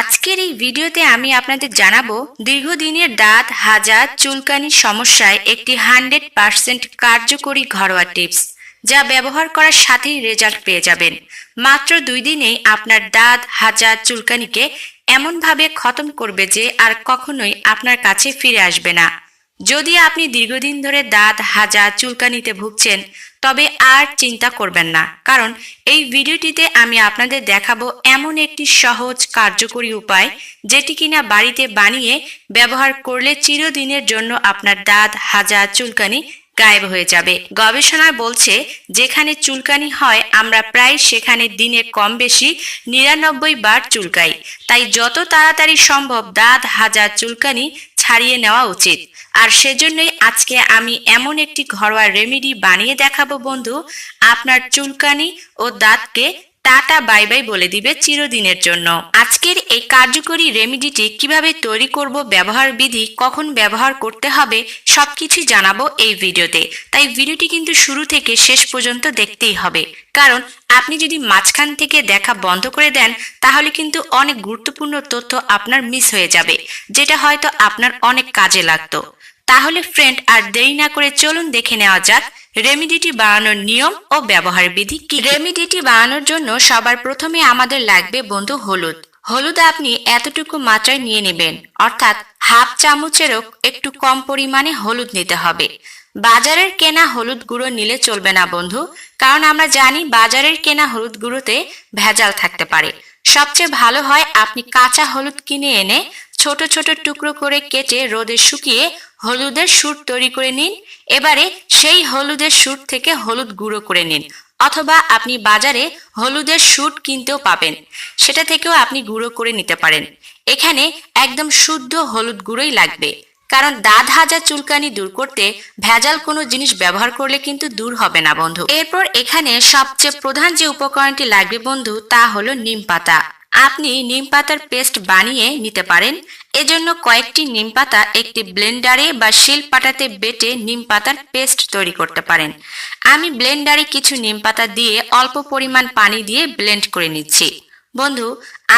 আজকের এই ভিডিওতে আমি আপনাদের জানাব, দীর্ঘদিনের দাঁত, হাজার, চুলকানির সমস্যায় একটি হান্ড্রেড পার্সেন্ট কার্যকরী ঘরোয়া টিপস, যা ব্যবহার করার সাথেই রেজাল্ট পেয়ে যাবেন। মাত্র দুই দিনেই আপনার দাঁত, হাজার, চুলকানিকে এমনভাবে খতম করবে যে আর কখনোই আপনার কাছে ফিরে আসবে না। যদি আপনি দীর্ঘদিন ধরে দাঁত, হাজা, চুলকানিতে ভুগছেন, তবে আর চিন্তা করবেন না। কারণ এই ভিডিওটিতে আমি আপনাদের দেখাবো এমন একটি সহজ, কার্যকরী উপায় যেটি কিনা বাড়িতে বানিয়ে ব্যবহার করলে চিরদিনের জন্য আপনার দাঁত, হাজা, চুলকানি গায়েব হয়ে যাবে। গবেষণায় বলছে, যেখানে চুলকানি হয়, আমরা প্রায় সেখানে দিনে কম বেশি নিরানব্বই বার চুলকাই। তাই যত তাড়াতাড়ি সম্ভব দাঁত হাজার চুলকানি ছাড়িয়ে নেওয়া উচিত। আর সেজন্যই আজকে আমি এমন একটি ঘরোয়া রেমেডি বানিয়ে দেখাবো বন্ধু। আপনার চুলকানি ও দাঁতকে টাটা, বাই বাই বলে দিবে চিরদিনের জন্য। আজকের এই কার্যকরী রেমিডিটি কীভাবে তৈরি করব, ব্যবহার বিধি কখন ব্যবহার করতে হবে সবকিছুই জানাব এই ভিডিওতে। তাই ভিডিওটি কিন্তু শুরু থেকে শেষ পর্যন্ত দেখতেই হবে। কারণ আপনি যদি মাঝখান থেকে দেখা বন্ধ করে দেন, তাহলে কিন্তু অনেক গুরুত্বপূর্ণ তথ্য আপনার মিস হয়ে যাবে, যেটা হয়তো আপনার অনেক কাজে লাগতো। তাহলে ফ্রেন্ড আর দেরি না করে চলুন দেখে নেওয়া যাক রেমিডিটি বানানোর নিয়ম ও ব্যবহার বিধি কি রেমিডিটি বানানোর জন্য সবার প্রথমে আমাদের লাগবে বন্ধু হলুদ। হলুদ আপনি এতটুকু মাত্রায় নিয়ে নেবেন। অর্থাৎ হাফ চামচেরও একটু কম পরিমাণে হলুদ নিতে হবে। বাজারের কেনা হলুদ গুঁড়ো নিলে চলবে না বন্ধু। কারণ আমরা জানি বাজারের কেনা হলুদ গুঁড়োতে ভেজাল থাকতে পারে। সবচেয়ে ভালো হয় আপনি কাঁচা হলুদ কিনে এনে ছোট ছোট টুকরো করে কেটে রোদে শুকিয়ে হলুদের সুর তৈরি করে নিন। এবারে সেই হলুদের সুর থেকে হলুদ গুঁড়ো করে নিন। অথবা আপনি বাজারে হলুদের সুট কিনতেও পাবেন। সেটা থেকেও আপনি গুঁড়ো করে নিতে পারেন। এখানে একদম শুদ্ধ হলুদ গুঁড়োই লাগবে। কারণ দাঁত হাজার চুলকানি দূর করতে ভেজাল কোনো জিনিস ব্যবহার করলে কিন্তু দূর হবে না, বন্ধু। এরপর এখানে সবচেয়ে প্রধান যে উপকরণটি লাগবে, বন্ধু, তা হলো নিম পাতা। আপনি নিম পাতার পেস্ট বানিয়ে নিতে পারেন। এজন্য কয়েকটি নিম পাতা একটি ব্লেন্ডারে বা শিল পাটাতে বেটে নিম পাতার পেস্ট তৈরি করতে পারেন। আমি ব্লেন্ডারে কিছু নিম পাতা দিয়ে অল্প পরিমাণ পানি দিয়ে ব্লেন্ড করে নিচ্ছি। বন্ধু,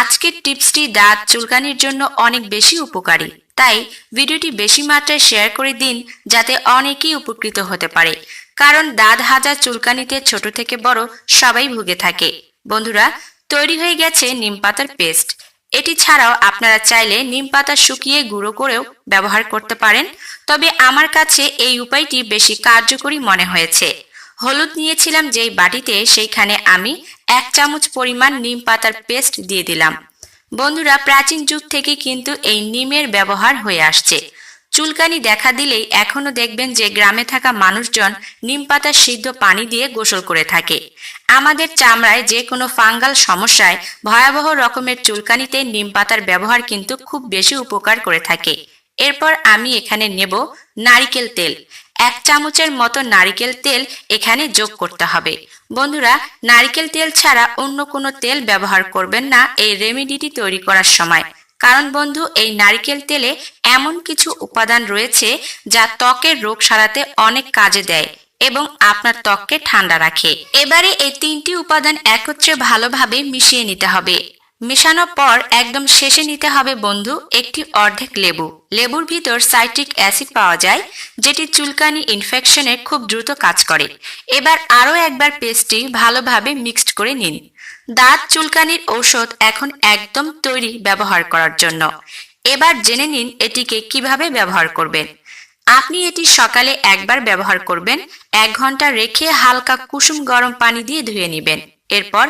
আজকের টিপসটি দাঁত চুলকানির জন্য অনেক বেশি উপকারী। তাই ভিডিওটি বেশি মাত্রায় শেয়ার করে দিন যাতে অনেকেই উপকৃত হতে পারে। কারণ দাঁত হাজার চুলকানিতে ছোট থেকে বড় সবাই ভুগে থাকে। বন্ধুরা, তৈরি হয়ে গেছে নিম পাতার পেস্ট এটি ছাড়াও আপনারা চাইলে নিম পাতা শুকিয়ে গুঁড়ো করেও ব্যবহার করতে পারেন। তবে আমার কাছে এই উপায়টি বেশি কার্যকরী মনে হয়েছে। হলুদ নিয়েছিলাম যেই বাটিতে, সেইখানে আমি এক চামচ পরিমাণ নিম পাতার পেস্ট দিয়ে দিলাম। বন্ধুরা, প্রাচীন যুগ থেকে কিন্তু এই নিমের ব্যবহার হয়ে আসছে। চুলকানি দেখা দিলেই এখনও দেখবেন যে গ্রামে থাকা মানুষজন নিম পাতা সিদ্ধ পানি দিয়ে গোসল করে থাকে। আমাদের চামড়ায় যে কোনো ফাঙ্গাল সমস্যায় ভয়াবহ রকমের চুলকানিতে নিম পাতার ব্যবহার কিন্তু খুব বেশি উপকার করে থাকে। এরপর আমি এখানে নেব নারিকেল তেল। এক চামচের মতো নারিকেল তেল এখানে যোগ করতে হবে। বন্ধুরা, নারিকেল তেল ছাড়া অন্য কোনো তেল ব্যবহার করবেন না এই রেমেডিটি তৈরি করার সময়। কারণ বন্ধু, এই নারিকেল তেলে এমন কিছু উপাদান রয়েছে যা ত্বকের রোগ সারাতে অনেক কাজে দেয় এবং আপনার ত্বককে ঠান্ডা রাখে। এবারে এই তিনটি উপাদান একত্রে ভালোভাবে মিশিয়ে নিতে হবে। মেশানোর পর একদম শেষে নিতে হবে বন্ধু একটি অর্ধেক লেবু। লেবুর ভিতর সাইট্রিক অ্যাসিড পাওয়া যায়, যেটি চুলকানি ইনফেকশনে খুব দ্রুত কাজ করে। এবার আরও একবার পেস্টটি ভালোভাবে মিক্সড করে নিন। দাঁত চুলকানির ঔষধ এখন একদম তৈরি ব্যবহার করার জন্য। এবার জেনে নিন এটিকে কীভাবে ব্যবহার করবেন। আপনি এটি সকালে একবার ব্যবহার করবেন, এক ঘণ্টা রেখে হালকা কুসুম গরম পানি দিয়ে ধুয়ে নেবেন। এরপর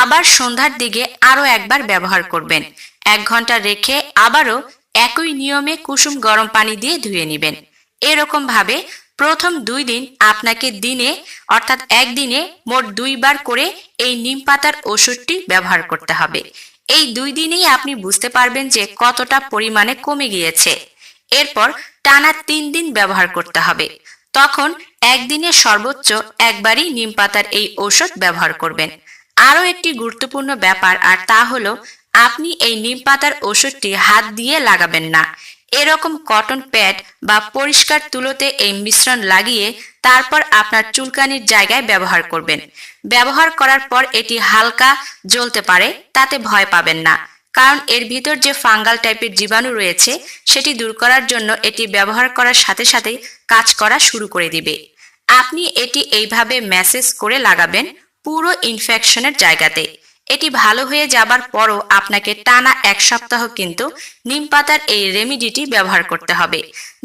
আবার সন্ধ্যার দিকে আরও একবার ব্যবহার করবেন। এক ঘণ্টা রেখে আবারও একই নিয়মে কুসুম গরম পানি দিয়ে ধুয়ে নেবেন। এরকম ভাবে প্রথম দুই দিন আপনাকে দিনে, অর্থাৎ একদিনে মোট দুইবার করে এই নিম পাতার ওষুধটি ব্যবহার করতে হবে। এই দুই দিনেই আপনি বুঝতে পারবেন যে কতটা পরিমাণে কমে গিয়েছে। এরপর টানা তিন দিন ব্যবহার করতে হবে। তখন একদিনে সর্বোচ্চ একবারই নিম পাতার এই ঔষধ ব্যবহার করবেন। আরও একটি গুরুত্বপূর্ণ ব্যাপার, আর তা হলো আপনি এই নিম পাতার ওষুধটি হাত দিয়ে লাগাবেন না। এরকম কটন প্যাড বা পরিষ্কার তুলোতে এই মিশ্রণ লাগিয়ে তারপর আপনার চুলকানির জায়গায় ব্যবহার করবেন। ব্যবহার করার পর এটি হালকা জ্বলতে পারে, তাতে ভয় পাবেন না। কারণ এর ভিতর যে ফাঙ্গাল টাইপের জীবাণু রয়েছে, সেটি দূর করার জন্য এটি ব্যবহার করার সাথে সাথে কাজ করা শুরু করে দিবে। আপনি এটি এইভাবে ম্যাসেজ করে লাগাবেন পুরো ইনফেকশনের জায়গাতে। এটি ভালো হয়ে যাবার পরও আপনাকে টানা এক সপ্তাহ কিন্তু নিম পাতার এই রেমিডিটি ব্যবহার করতে হবে,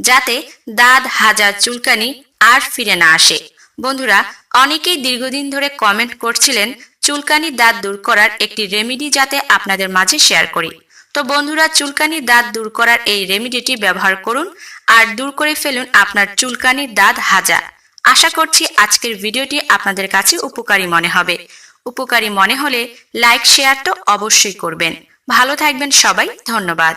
যাতে দাঁত, হাজার চুলকানি আর ফিরে না আসে। বন্ধুরা, অনেকেই দীর্ঘদিন ধরে কমেন্ট করছিলেন চুলকানি দাঁত দূর করার একটি রেমিডি যাতে আপনাদের মাঝে শেয়ার করি। তো বন্ধুরা, চুলকানি দাঁত দূর করার এই রেমিডিটি ব্যবহার করুন আর দূর করে ফেলুন আপনার চুলকানির দাঁত হাজা। আশা করছি আজকের ভিডিওটি আপনাদের কাছে উপকারী মনে হবে। উপকারী মনে হলে লাইক, শেয়ার তো অবশ্যই করবেন। ভালো থাকবেন সবাই, ধন্যবাদ।